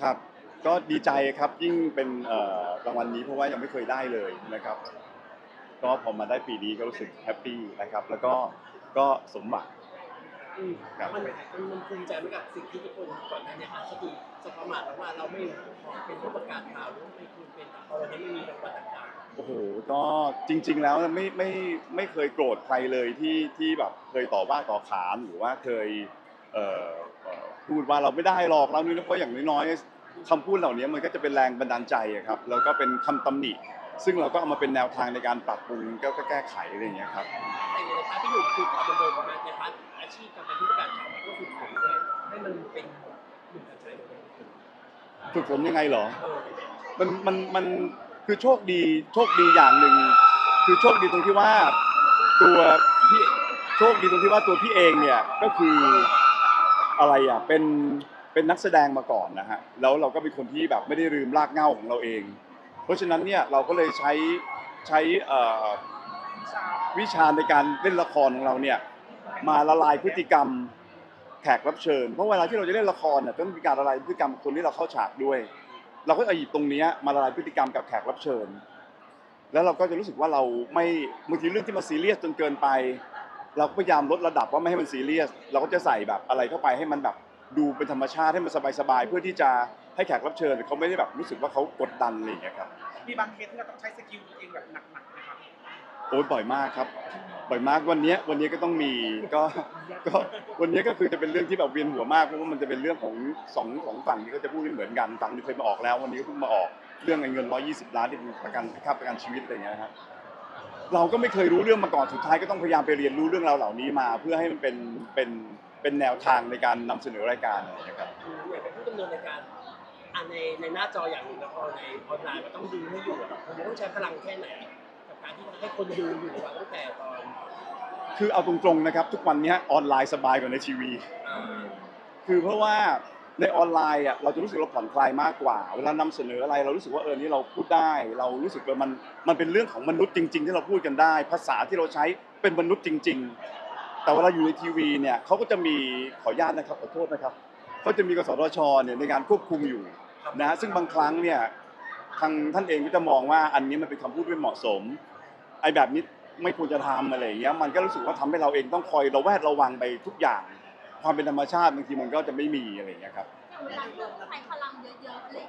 ครับ ก็ดีใจครับยิ่งเป็นเอ่อรางวัลนี้เพราะว่ายังไม่เคยได้เลยนะครับ ก็พอมาได้ปีนี้ก็รู้สึกแฮปปี้นะครับ แล้วก็ก็สมหวังอืมครับมันมันมันภูมิใจไหมกับสิ่งที่ทุกคนก่อนหน้านี้อาจจะถูกสบประมาทว่าเราไม่เป็นผู้ประกาศข่าวหรือไม่ควรเป็นเพราะวันนี้ไม่มีรางวัลต่างโอ้โหก็จริง ๆ แล้วไม่ไม่ไม่เคยโกรธใครเลยที่ที่แบบเคยต่อว่าต่อขานหรือว่าเคยเอ่อเอ่อ พูดว่าเราไม่ได้หรอกเรานี่นะเพราะอย่างน้อยๆคำพูดเหล่านี้มันก็จะเป็นแรงบันดาลใจอะครับแล้วก็เป็นคำตำหนิ ซึ่งเราก็เอามาเป็นแนวทางในการปรับปรุงก็ก็แก้ไขอะไรอย่างเงี้ยครับๆแต่ในพาร์ทที่อยู่คือความบันเทิงของมันในพาร์ทอาชีพการเป็นผู้ประกาศข่าวมันก็ฝึกฝนด้วยให้มันเป็นหนึ่งการใช้ของมันฝึกฝนยังไงเหรอเออมันมันมันคือโชคดีโชคดีอย่างหนึ่งคือโชคดีตรงที่ว่าตัวพี่โชคดีตรงที่ว่าตัวพี่เองเนี่ยก็คือ อะไรอะเป็นเป็นนักแสดงมาก่อนนะฮะแล้วเราก็เป็นคนที่แบบไม่ได้ลืมรากเหง้าของเราเอง เพราะฉะนั้นเนี่ยเราก็เลยใช้ใช้เอ่อวิชาในการเล่นละครของเราเนี่ยมาละลายพฤติกรรมแขกรับเชิญ เพราะเวลาที่เราจะเล่นละครเนี่ยต้องมีการละลายพฤติกรรมคนที่เราเข้าฉากด้วย เราก็เอาหยิบตรงนี้มาละลายพฤติกรรมกับแขกรับเชิญ แล้วเราก็จะรู้สึกว่าเราไม่บางทีเรื่องที่มันซีเรียสจนเกินไป เราก็พยายามลดระดับว่าไม่ให้มันซีเรียส เราก็จะใส่แบบอะไรเข้าไปให้มันแบบดูเป็นธรรมชาติให้มันสบายๆเพื่อที่จะให้แขกรับเชิญเขาไม่ได้แบบรู้สึกว่าเขากดดันอะไรอย่างเงี้ยครับมีบางเคสที่เราต้องใช้สกิลตัวเองแบบหนักๆนะครับโอ้ยบ่อยมากครับบ่อยมากวันเนี้ยวันนี้ก็ต้องมีก็ก็วันนี้ก็คือจะเป็นเรื่องที่แบบเวียนหัวมากเพราะว่ามันจะเป็นเรื่องของสองสองฝั่งที่เขาจะพูดไม่เหมือนกันฝั่งหนึงเคยมาออกแล้ว วันนี้ก็เพิ่งมาออกเรื่องเงิน 120 ล้านที่เป็นประกันค่าประกันชีวิตอะไรอย่างเงี้ยนะครับ เราก็ไม่เคยรู้เรื่องมาก่อนสุดท้ายก็ต้องพยายามไปเรียนรู้เรื่องราวเหล่านี้มา เพื่อให้มันเป็นเป็นเป็นแนวทางในการนำเสนอรายการนะครับคือเหมือนเป็นผู้ดำเนินรายการอะในในหน้าจออย่างหนึ่งแล้วพอในออนไลน์มันต้องดูให้อยู่อะมันต้องใช้พลังแค่ไหนกับการที่ให้คนดูอยู่อะตั้งแต่ตอนคือเอาตรงๆนะครับ ทุกวันนี้ออนไลน์สบายกว่าในทีวีอ่าคือเพราะว่า ในออนไลน์อะเราจะรู้สึกเราผ่อนคลายมากกว่า เวลานำเสนออะไรเรารู้สึกว่าเออนี่เราพูดได้ เรารู้สึกว่ามันมันเป็นเรื่องของมนุษย์จริง ๆ ที่เราพูดกันได้ ภาษาที่เราใช้เป็นมนุษย์จริง ๆ แต่เวลาอยู่ในทีวีเนี่ยเขาก็จะมีขออนุญาตนะครับขอโทษนะครับเขาจะมีกสทชเนี่ยในการควบคุมอยู่นะฮะซึ่งบางครั้งเนี่ยทางท่านเองก็จะมองว่าอันนี้มันเป็นคำพูดไม่เหมาะสมไอ้แบบนี้ไม่ควรจะทำอะไรอย่างเงี้ยมันก็รู้สึกว่าทำให้เราเองต้องคอยระแวดระวังไปทุกอย่าง ความเป็นธรรมชาติบางทีมันก็จะไม่มีอะไรอย่างเงี้ยครับ เวลาที่เราใช้พลังเยอะๆเลย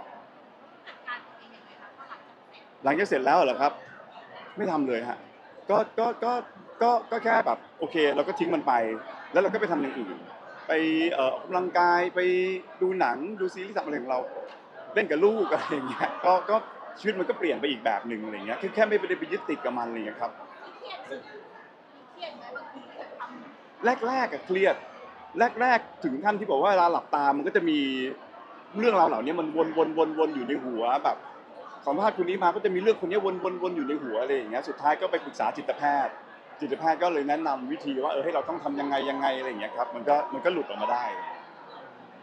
จัดการตัวเองยังไงคะพอหลังจากเสร็จหลังจากเสร็จแล้วเหรอครับ ไม่ทำเลยฮะก็ก็ก็ก็ก็แค่แบบโอเค เราก็ทิ้งมันไป แล้วเราก็ไปทำอย่างอื่น ไปเอ่อออกกำลังกายไปดูหนังดูซีรีส์ทำอะไรของเรา เล่นกับลูกอะไรอย่างเงี้ยก็ก็ชีวิตมันก็เปลี่ยนไปอีกแบบหนึ่งอะไรอย่างเงี้ยคือแค่ไม่ได้ไปยึดติดกับมันอะไรอย่างเงี้ยครับเครียดไหมเครียดไหมบางทีจะทำ แรกๆอะเครียด แรกๆ ถึงขั้นที่บอกว่าเวลาหลับตามันก็จะมีเรื่องราวเหล่านี้มันวนวนวนวนอยู่ในหัวแบบสัมภาษณ์คนนี้มาก็จะมีเรื่องคนนี้วนวนวนอยู่ในหัวอะไรอย่างเงี้ยสุดท้ายก็ไปปรึกษาจิตแพทย์ จิตแพทย์ก็เลยแนะนำวิธีว่าเออให้เราต้องทำยังไงยังไงอะไรอย่างเงี้ยครับมันก็มันก็หลุดออกมาได้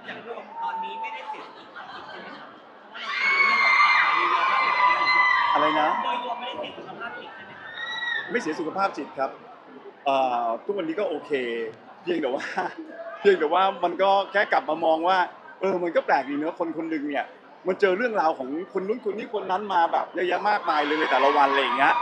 อย่างรวมตอนนี้ไม่ได้เสียสุขภาพจิตใช่ไหมครับเพราะว่าเราเป็นเรื่องต่างๆมาเยอะมากเลยอะไรนะโดยรวมไม่ได้เสียสุขภาพจิตใช่ไหมครับไม่เสียสุขภาพจิตครับเอ่อทุกวันนี้ก็โอเค เพียงแต่ว่า เพียงแต่ว่ามันก็แค่กลับมามองว่า เออมันก็แปลกดีเนอะคนคนหนึ่งเนี่ย มันเจอเรื่องราวของคนนู้นคนนี้คนนั้นมาแบบเยอะแยะมากมายเลยในแต่ละวันอะไรอย่างเงี้ย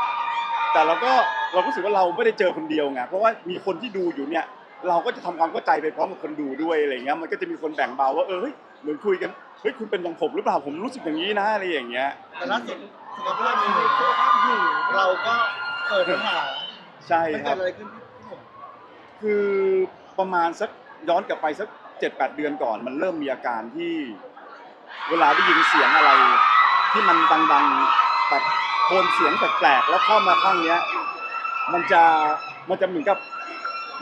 แต่เราก็เรารู้สึกว่าเราไม่ได้เจอคนเดียวไงเพราะว่ามีคนที่ดูอยู่เนี่ย เราก็จะทำความเข้าใจไปพร้อมกับคนดูด้วยอะไรอย่างเงี้ยมันก็จะมีคนแบ่งเบาว่าเออเฮ้ยเหมือนคุยกันเฮ้ยคุณเป็นอย่างผมหรือเปล่าผมรู้สึกอย่างนี้นะอะไรอย่างเงี้ยแต่ล่าสุดสุขภาพดีสุขภาพอยู่เราก็เกิดปัญหาใช่มันคเกิรัดบอะไรขึ้นพี่ผมคือประมาณสัก ย้อนกลับไปสักเจ็ดแปดเดือนก่อน มันเริ่มมีอาการที่เวลาได้ยินเสียงอะไร ที่มันดังๆแบบโทนเสียงแปลกๆแล้วเข้ามาข้างเนี้ย มันจะมันจะเหมือนกับ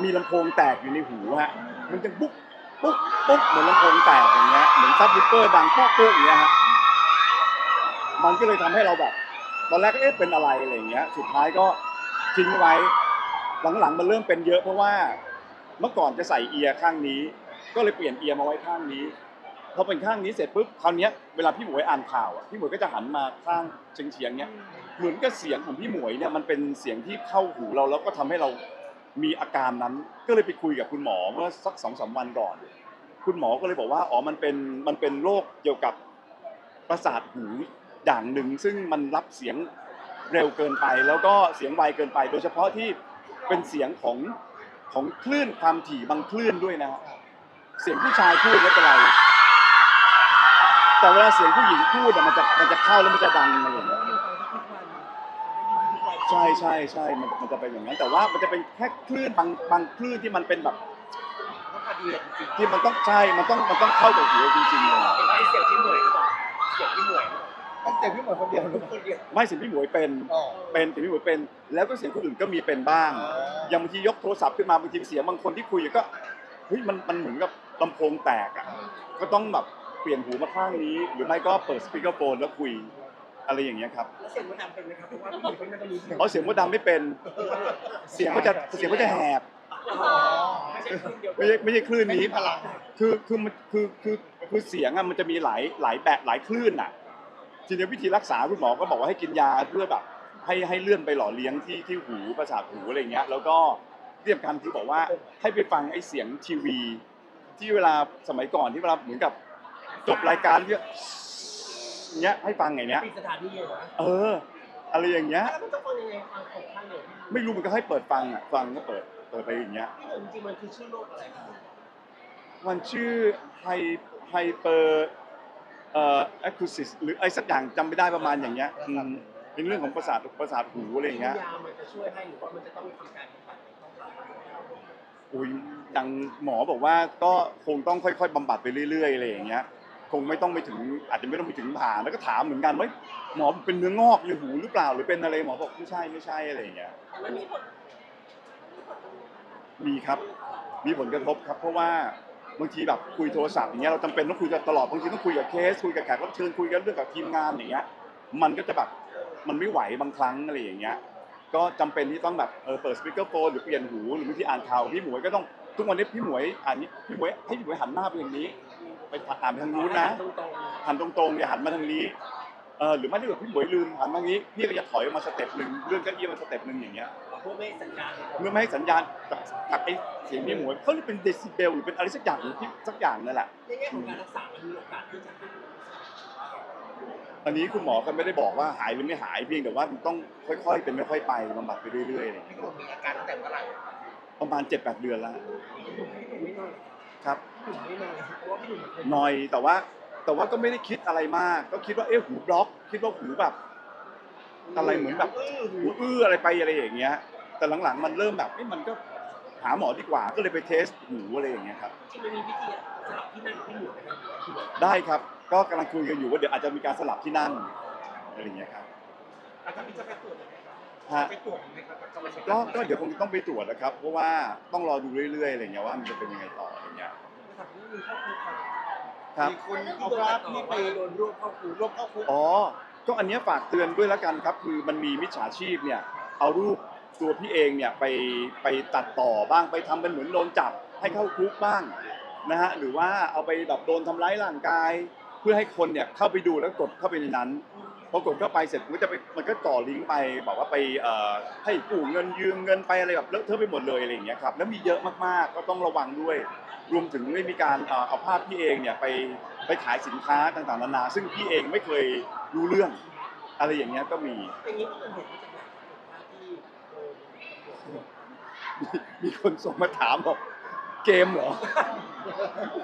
มีลำโพงแตกอยู่ในหูฮะมันจะปุ๊กปุ๊กปุ๊กเหมือนลำโพงแตกอย่างเงี้ยเหมือนซับวูเฟอร์ดังปุ๊กปุ๊กอย่างเงี้ยฮะมันก็เลยทำให้เราแบบตอนแรกก็เอ๊ะเป็นอะไรอะไรอย่างเงี้ย สุดท้ายก็ทิ้งไว้ หลังๆมันเริ่มเป็นเยอะเพราะว่า เมื่อก่อนจะใส่เอียร์ข้างนี้ ก็เลยเปลี่ยนเอียร์มาไว้ข้างนี้พอเป็นข้างนี้เสร็จปุ๊บคราวนี้เวลาพี่หมวยอ่านข่าวอะพี่หมวยก็จะหันมาข้างเฉียงๆเนี้ยเหมือนกับเสียงของพี่หมวยเนี่ยมันเป็นเสียงที่เข้าหูเราแล้วก็ทำให้เรามีอาการนั้น ก็เลยไปคุยกับคุณหมอเมื่อสักสองสามวันก่อน คุณหมอก็เลยบอกว่าอ๋อมันเป็นมันเป็นโรคเกี่ยวกับประสาทหูอย่างหนึ่ง ซึ่งมันรับเสียงเร็วเกินไป แล้วก็เสียงไวเกินไป โดยเฉพาะที่เป็นเสียงของ ของคลื่นความถี่บางคลื่นด้วยนะฮะเสียงผู้ชายพูดไม่เป็นไร แต่เวลาเสียงผู้หญิงพูดอะมันจะมันจะเข้าแล้วมันจะดังอะไรอย่างเงี้ยใช่ใช่ใช่มันมันจะเป็นอย่างนั้น แต่ว่ามันจะเป็นแค่คลื่นบางบางคลื่นที่มันเป็นแบบ ต้องพอดีจริงที่มันต้องใช่มันต้องมันต้องเข้ากับหูจริงๆเลย ๆเป็นเสียงที่หน่วยหรือเปล่าเสียงที่หน่วยหรือเปล่า ต้องเจ็บพี่หมวยคนเดียวลูกคนเดียว ไม่เสียงพี่หมวยเป็น อ๋อ เป็นเสียงพี่หมวยเป็น แล้วก็เสียงคนอื่นก็มีเป็นบ้าง อ๋อออ ย่างบางทียกโทรศัพท์ขึ้นมาบางทีเสียงบางคนที่คุยก็เฮ้ยมันมันเหมือนกับลำโพงแตกอะ ก็ต้องแบบเปลี่ยนหูมาข้างนี้ หรือไม่ก็เปิดสปีกเกอร์โฟนแล้วคุยอะไรอย่างเงี้ยครับแล้วเสียงมันดังเป็นไหมครับเพราะว่าผู้หญิงคนนั้นจะมีเพราะเสียงมดดำไม่เป็น เสียงก็จะเสียงก็จะแหบอ๋อไม่ใช่คนเดียว ไม่ใช่ไม่ใช่คลื่นไม่นี้มีพลังคือคือมันคือคือคือเสียงอะมันจะมีหลายหลายแบบหลายคลื่นอะ ทีนี้วิธีรักษาคุณหมอก็บอกว่าให้กินยาเพื่อแบบให้ให้เลื่อนไปหล่อเลี้ยงที่ที่หูประสาทหูอะไรเงี้ย แล้วก็ที่สำคัญที่บอกว่าให้ไปฟังไอ้เสียงทีวี ที่เวลาสมัยก่อนที่เวลาเหมือนกับจบรายการที่เงี้ยให้ฟังไงเนี้ยปิดสถานที่เลยนะเออ อะไรอย่างเงี้ยแล้วมันต้องฟังยังไงฟังของข้างเดียวไม่รู้มันก็ให้เปิดฟังอะฟังก็เปิดเปิดไปอย่างเงี้ยพี่หนุ่มจริงๆมันคือชื่อโรคอะไรครับมันชื่อไฮไฮเปอร์ เอ่อแอคูซิสหรือไอ้สักอย่างจำไม่ได้ประมาณอย่างเงี้ยอืมเป็นเรื่องของประสาทประสาทหูอะไรอย่างเงี้ย ยามันจะช่วยให้หรือว่ามันจะต้องทำการบำบัดต้องรักษาอุ้ยอย่างหมอบอกว่าก็คงต้องค่อยๆบำบัดไปเรื่อยๆอะไรอย่างเงี้ย คงไม่ต้องไปถึงอาจจะไม่ต้องไปถึงผ่าแล้วก็ถามเหมือนกันว่าหมอเป็นเนื้องอกในหูหรือเปล่าหรือเป็นอะไรหมอบอกไม่ใช่ไม่ใช่อะไรอย่างเงี้ย มันมีผลมีครับ มีผลกระทบครับ เพราะว่า บางทีแบบคุยโทรศัพท์อย่างเงี้ยเราจำเป็นต้องคุยกันตลอดบางทีต้องคุยกับเคสคุยกับแขกรับเชิญคุยกันเรื่องกับทีมงานอย่างเงี้ยมันก็จะแบบมันไม่ไหวบางครั้งอะไรอย่างเงี้ยก็จำเป็นที่ต้องแบบเออเปิดสปีกเกอร์โฟนหรือเปลี่ยนหูหรือบางทีอ่านข่าวพี่หมวยก็ต้องทุกวันนี้พี่หมวยอ่านนี้พี่หมวยให้พี่หมวยหันหน้าไปอย่างนี้ไปอ่านไปทางนู้นนะหันตรงๆอย่าหันมาทางนี้เออหรือไม่ถ้าเกิดพี่หมวยลืมหันมาทางนี้พี่ก็จะถอยออกมาสเต็ปหนึ่งเลื่อนเก้าอี้มาสเต็ปหนึ่งอย่างเงี้ย พื่อไม่ให้สัญญาณเมื่อไม่ให้สัญญาณกับกับไอ้เสียงพี่หมวยเขาเรียกเป็นเดซิเบลหรือเป็นอะไรสักอย่างหรือที่สักอย่างนั่นแหละ ในแง่ของการรักษามันมีโอกาสที่จะหายอันนี้คุณหมอก็ไม่ได้บอกว่าหายหรือไม่หายเพียงแต่ว่ามันต้องค่อยๆ เป็นค่อยๆไปบำบัดไปเรื่อยๆอะไรอย่างพี่เงี้ยหมวยมีอาการตั้งแต่เมื่อไหร่ประมาณเจ็ดแปดเดือนแล้วพี่หนุ่มไม่นอนครับพี่หนุ่มไม่นอนเพราะว่าพี่หนุ่มเคยหน่อยแต่ว่าแต่ว่าก็ไม่ได้คิดอะไรมาก ก็คิดว่าเอ๊ะหูบล็อก คิดว่าหูแบบ อะไรเหมือนแบบหูอื้ออะไรไปอะไรอย่างเงี้ย แต่หลังๆมันเริ่มแบบเอ๊ะมันก็หาหมอดีกว่าก็เลยไปเทสหูอะไรอย่างเงี้ยครับจริงๆมันมีวิธีสลับที่นั่งพี่หนุ่มไหมครับพี่หนุ่มได้ครับก็กำลังคุยกันอยู่ว่าเดี๋ยวอาจจะมีการสลับที่นั่งอะไรอย่างเงี้ยครับแล้วก็มีจะไปตรวจไหมครับฮะไปตรวจไหมครับจะไปเช็คก็ก็เดี๋ยวคงจะต้องไปตรวจนะครับ เพราะว่าต้องรอดูเรื่อยๆอะไรอย่างเงี้ยว่ามันจะเป็นยังไงต่ออะไรเงี้ยนะครับนี่มีข้อคุยกันครับ มีคนที่เอาโดนภาพต่อที่ไปว่าโดนรวบเข้าคุกรวบเข้าคุกอ๋อ ก็อันเนี้ยฝากเตือนด้วยแล้วกันครับ คือมันมีมิจฉาชีพเนี่ย เอารูป ตัวพี่เองเนี่ยไปไปตัดต่อบ้างไปทำเป็นเหมือนโดนจับให้เข้าคุกบ้างนะฮะหรือว่าเอาไปแบบโดนทำร้ายร่างกาย เพื่อให้คนเนี่ยเข้าไปดูแล้วกดเข้าไปในนั้นพอกดเข้าไปเสร็จมันก็จะไปมันก็ต่อลิงก์ไปบอกว่าไปเอ่อให้กู้เงินยืมเงินไปอะไรแบบเลอะเทอะไปหมดเลยอะไรอย่างเงี้ยครับแล้วมีเยอะมากๆก็ต้องระวังด้วย รวมถึงไม่มีการเอ่อเอาภาพพี่เองเนี่ยไปไปขายสินค้าต่างๆนานา ซึ่งพี่เองไม่เคยรู้เรื่องอะไรอย่างเงี้ยก็มี อย่างนี้เห็นมาจากไหนครับที่โดนตำรวจ มีคนส่งมาถามบอกเกมเหรอ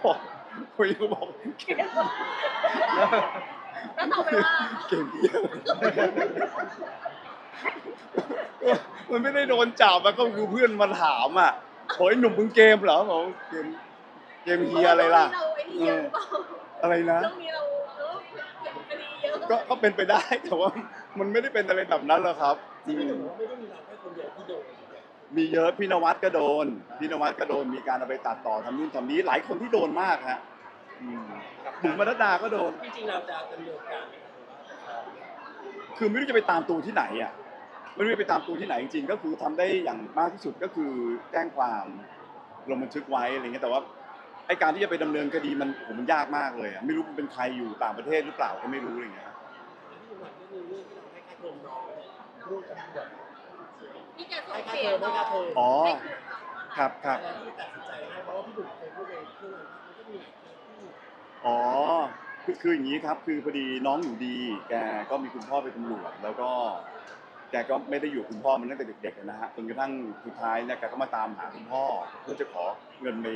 บอกคุยก็บอกเกมแล้วตอบไปว่าเกมเหี้ยมันไม่ได้โดนจับอะก็คือเพื่อนมาถามอะโอยหนุ่มมึงเกมเหรอบอกเกมเกมเฮียอะไรล่ะเราไอ้นี่เยอะเปล่าอะไรนะช่วงนี้เราเออคดีเยอะก็ก็เป็นไปได้แต่ว่ามันไม่ได้เป็นอะไรแบบนั้นหรอกครับที่พี่หนุ่มว่าไม่ได้มีเราแค่คนเดียวที่โดน มีเยอะพี่นวัดก็โดนพี่นวัดก็โดนมีการเอาไปตัดต่อทำนู่นทำนี้หลายคนที่โดนมากฮะอืมบุ๋มมนัดดาก็โดน จริงๆเราจะดำเนินการไหมครับคือไม่รู้จะไปตามตัวที่ไหนอะไม่รู้จะไปตามตัวที่ไหนจริงๆก็คือทำได้อย่างมากที่สุดก็คือแจ้งความลงบันทึกไว้อะไรเงี้ยแต่ว่าไอการที่จะไปดำเนินคดีมันผมมันยากมากเลยอะไม่รู้มันเป็นใครอยู่ต่างประเทศหรือเปล่าก็ไม่รู้อะไรเงี้ยพี่หนุ่มว่าเรื่องเรื่องที่เราให้ค่าเทอมน้องลูกกับเด็ก ที่แกส่ให้งค่าเสีเทยอมให้ค่าเทอมอ๋อให้คืนครับครับอะไรที่ตัดสินใจให้เพราะว่าพี่หนุ่มเคยพูดในเรื่องนั้นมันก็มีอ๋อคือคืออย่างนี้ครับ คือพอดีน้องหนูดี แกก็มีคุณพ่อเป็นตำรวจ แล้วก็แกก็ไม่ได้อยู่กับคุณพ่อมันตั้งแต่เด็กๆนะฮะจนกระทั่งสุดท้ายเนี่ยแกก็มาตามหาคุณพ่อเพื่อจะขอเงินไป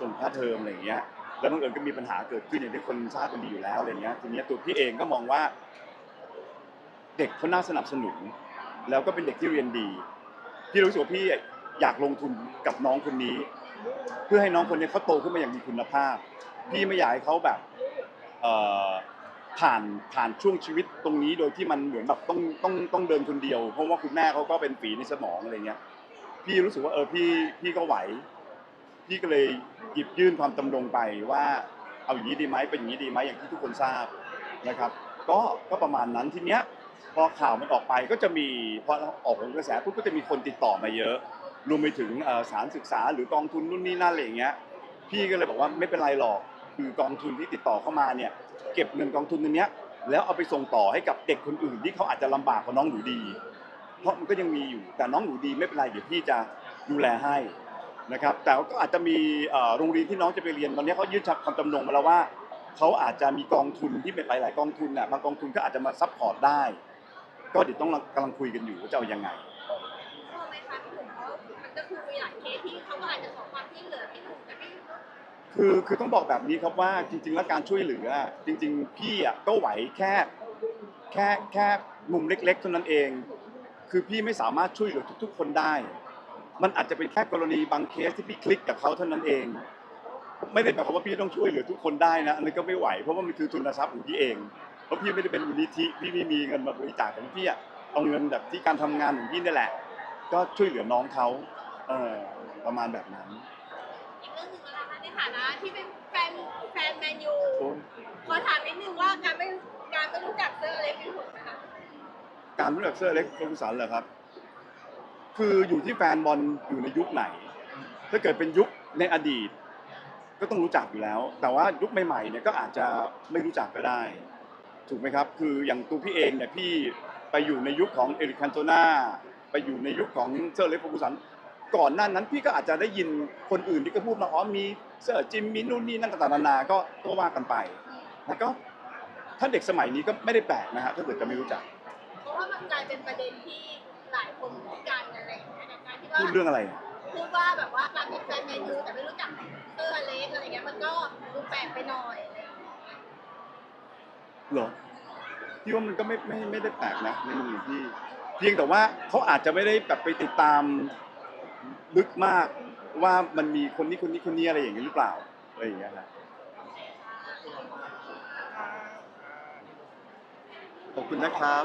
ส่งค่าเทอมอะไรอย่างเงี้ย แล้วบังเอิญก็มีปัญหาเกิดขึ้นอย่างที่คนทราบกันดีอยู่แล้วอะไรเงี้ย ทีเนี้ยตัวพี่เองก็มองว่า เด็กเขาน่าสนับสนุน แล้วก็เป็นเด็กที่เรียนดี พี่รู้สึกว่าพี่อยากลงทุนกับน้องคนนี้ เพื่อให้น้องคนนี้เขาโตขึ้นมาอย่างมีคุณภาพ พี่ไม่อยากให้เขาแบบผ่านผ่านช่วงชีวิตตรงนี้โดยที่มันเหมือนแบบต้องต้องต้องเดินคนเดียว เพราะว่าคุณแม่เขาก็เป็นฝีในสมองอะไรเงี้ยพี่รู้สึกว่าเออพี่พี่ก็ไหว พี่ก็เลยหยิบยื่นความจำลงไปว่าเอาอย่างนี้ดีไหมเป็นอย่างนี้ดีไหมอย่างที่ทุกคนทราบนะครับ ก็ก็ประมาณนั้นทีเนี้ย พอข่าวมันออกไปก็จะมีพอออกผลกระแสปุ๊บก็จะมีคนติดต่อมาเยอะ รวมไปถึงสารศึกษาหรือกองทุนนู่นนี่นั่นอะไรอย่างเงี้ยพี่ก็เลยบอกว่าไม่เป็นไรหรอกคือกองทุนที่ติดต่อเข้ามาเนี่ยเก็บเงินกองทุนตรงเนี้ยแล้วเอาไปส่งต่อให้กับเด็กคนอื่นที่เขาอาจจะลำบากกว่าน้องหนูดี เพราะมันก็ยังมีอยู่แต่น้องหนูดีไม่เป็นไรเดี๋ยวพี่จะดูแลให้นะครับแต่ก็อาจจะมีโรงเรียนที่น้องจะไปเรียนตอนนี้เขายื่นคำจำนงมาแล้วว่าเขาอาจจะมีกองทุนที่เป็นหลาย ๆ กองทุนน่ะบางกองทุนก็อาจจะมาซัพพอร์ตได้ ก็เดี๋ยวต้องกำลังคุยกันอยู่ว่าจะเอายังไงเพราะไหมคะพี่หนุ่มเพราะมันก็คือมีหลายเคสที่เขาก็อาจจะขอความช่วยเหลือพี่หนุ่มแต่ไม่คือคือต้องบอกแบบนี้ครับว่าจริง ๆ แล้วการช่วยเหลือจริง ๆ พี่อะก็ไหวแค่แค่แค่มุมเล็กๆเท่านั้นเอง คือพี่ไม่สามารถช่วยเหลือทุก ๆ คนได้ มันอาจจะเป็นแค่กรณีบางเคสที่พี่คลิกกับเขาเท่านั้นเอง ไม่ได้หมายความว่าพี่ต้องช่วยเหลือทุกคนได้นะอันนี้นก็ไม่ไหวเพราะว่ามันคือทุนทรัพย์ของพี่เอง เพราะพี่ไม่ได้เป็นมูลนิธิพี่ไม่มีเงินมาบริจาคของพี่อะเอาเงินแบบที่การทำงานของพี่นี่แหละ ก็ช่วยเหลือน้องเขาเออประมาณแบบนั้นอีกเรื่องหนึ่งแล้วนะคะในฐานะที่เป็นแฟนแฟนแมนยูโอ้ยขอถามนิดนึงว่าการไม่การไม่รู้จักเซอร์อเล็กซ์เป็นผลไหมคะการรู้จักเสื้อเล็กโฟกุสันเหรอครับ คืออยู่ที่แฟนบอลอยู่ในยุคไหน ถ้าเกิดเป็นยุคในอดีต ก็ต้องรู้จักอยู่แล้ว แต่ว่ายุคใหม่ๆเนี่ยก็อาจจะไม่รู้จักก็ได้ ถูกไหมครับ คืออย่างตัวพี่เองเนี่ยพี่ไปอยู่ในยุคของเอริกคันโตนาไปอยู่ในยุคของเซอร์เล็กโฟกุสันก่อนหน้านั้นพี่ก็อาจจะได้ยินคนอื่นที่ก็พูดมาอ๋อมีเซอร์จิมมีนู่นนี่นั่นต่างๆนานาก็ก็ว่ากันไปแล้วก็ถ้าเด็กสมัยนี้ก็ไม่ได้แปลกนะฮะถ้าเกิดจะไม่รู้จักเพราะว่ามันกลายเป็นประเด็นที่หลายคนพูดกันอะไรอย่างเงี้ยในการที่ว่าพูดเรื่องอะไร พูดว่าแบบว่าการเป็นแฟนแมนยูแต่ไม่รู้จักเซอร์อเล็กซ์อะไรเงี้ยมันก็ดูแปลกไปหน่อยอะไรอย่างเงี้ย เหรอพี่ว่ามันก็ไม่ไม่ไม่ได้แปลกนะในมุมของพี่ เพียงแต่ว่าเขาอาจจะไม่ได้แบบไปติดตามลึกมากว่ามันมีคนนี้คนนี้คนนี้อะไรอย่างนี้หรือเปล่าอะไรอย่างเงี้ยครับขอบคุณนะครับ